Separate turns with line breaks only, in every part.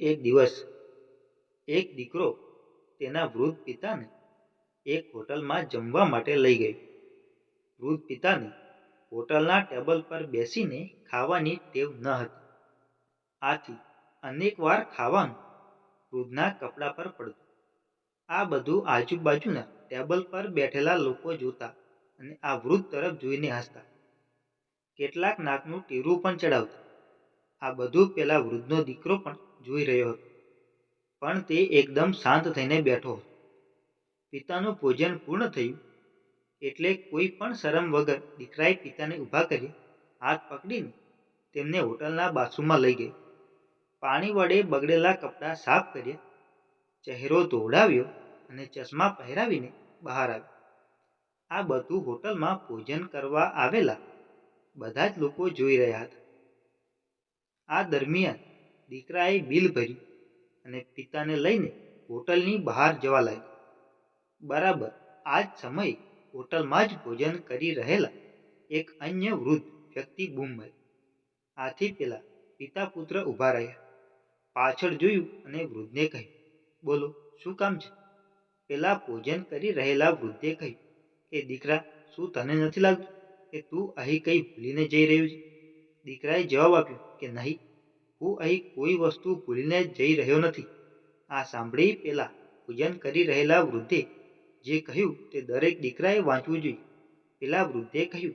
એક દિવસ એક દીકરો તેના વૃદ્ધ પિતાને એક હોટલમાં જમવા માટે લઈ ગયો. વૃદ્ધ પિતાને હોટલના ટેબલ પર બેસીને ખાવાની ટેવ ન હતી. આથી અનેક વાર ખાવાનું વૃદ્ધના કપડા પર પડતું. આ બધું આજુબાજુના ટેબલ પર બેઠેલા લોકો જોતા અને આ વૃદ્ધ તરફ જોઈને હસતા. કેટલાક નાકનું ટીરું પણ ચડાવતા. આ બધું પેલા વૃદ્ધનો દીકરો પણ જોઈ રહ્યો હતો. પણ તે એકદમ શાંત થઈને બેઠો હતો. પિતાનું ભોજન પૂર્ણ થયું એટલે કોઈ પણ શરમ વગર દીકરાએ પિતાને ઊભા કરી હાથ પકડીને તેમને હોટલના બાથરૂમમાં લઈ ગઈ. પાણી વડે બગડેલા કપડાં સાફ કર્યા, ચહેરો ધોવડાવ્યો અને ચશ્મા પહેરાવીને બહાર આવ્યો. આ બધું હોટલમાં ભોજન કરવા આવેલા બધા જ લોકો જોઈ રહ્યા હતા. આ દરમિયાન દીકરાએ બિલ ભર્યું અને પિતાને લઈને હોટલની બહાર જવા લાગ્યો. બરાબર, આ જ સમયે હોટલમાં જ ભોજન કરી રહેલા એક અન્ય વૃદ્ધ વ્યક્તિ ગુમ મારી આથી પેલા પિતા પુત્ર ઊભા રહ્યા. પાછળ જોયું અને વૃદ્ધને કહ્યું, બોલો, શું કામ છે? પેલા ભોજન કરી રહેલા વૃદ્ધે કહ્યું કે દીકરા, શું તને નથી લાગતું કે તું અહીં કંઈ ભૂલીને જઈ રહ્યું છે? દીકરાએ જવાબ આપ્યો કે, નહીં હું અહીં કોઈ વસ્તુ ભૂલીને જઈ રહ્યો નથી. આ સાંભળી પહેલાં પૂજન કરી રહેલા વૃદ્ધે જે કહ્યું તે દરેક દીકરાએ વાંચવું જોઈએ. પેલા વૃદ્ધે કહ્યું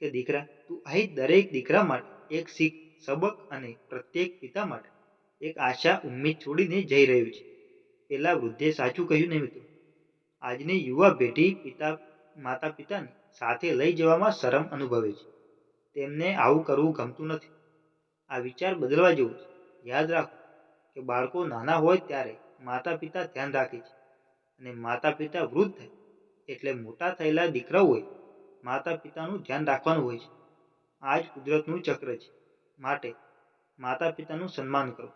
કે, દીકરા, તું અહીં દરેક દીકરા માટે એક શીખ, સબક અને પ્રત્યેક પિતા માટે એક આશા, ઉમ્મીદ છોડીને જઈ રહ્યું છે. પેલા વૃદ્ધે સાચું કહ્યું નહીં મિત્રો. આજની યુવા પેઢી પિતા માતા પિતાને સાથે લઈ જવામાં શરમ અનુભવે છે. તેમને આવું કરવું ગમતું નથી. આ વિચાર બદલવા જેવો છે. યાદ રાખો કે બાળકો નાના હોય ત્યારે માતા પિતા ધ્યાન રાખે છે અને માતા પિતા વૃદ્ધ થાય એટલે મોટા થયેલા દીકરાઓએ માતા પિતાનું ધ્યાન રાખવાનું હોય છે. આ જ કુદરતનું ચક્ર છે. માટે માતા પિતાનું સન્માન કરો.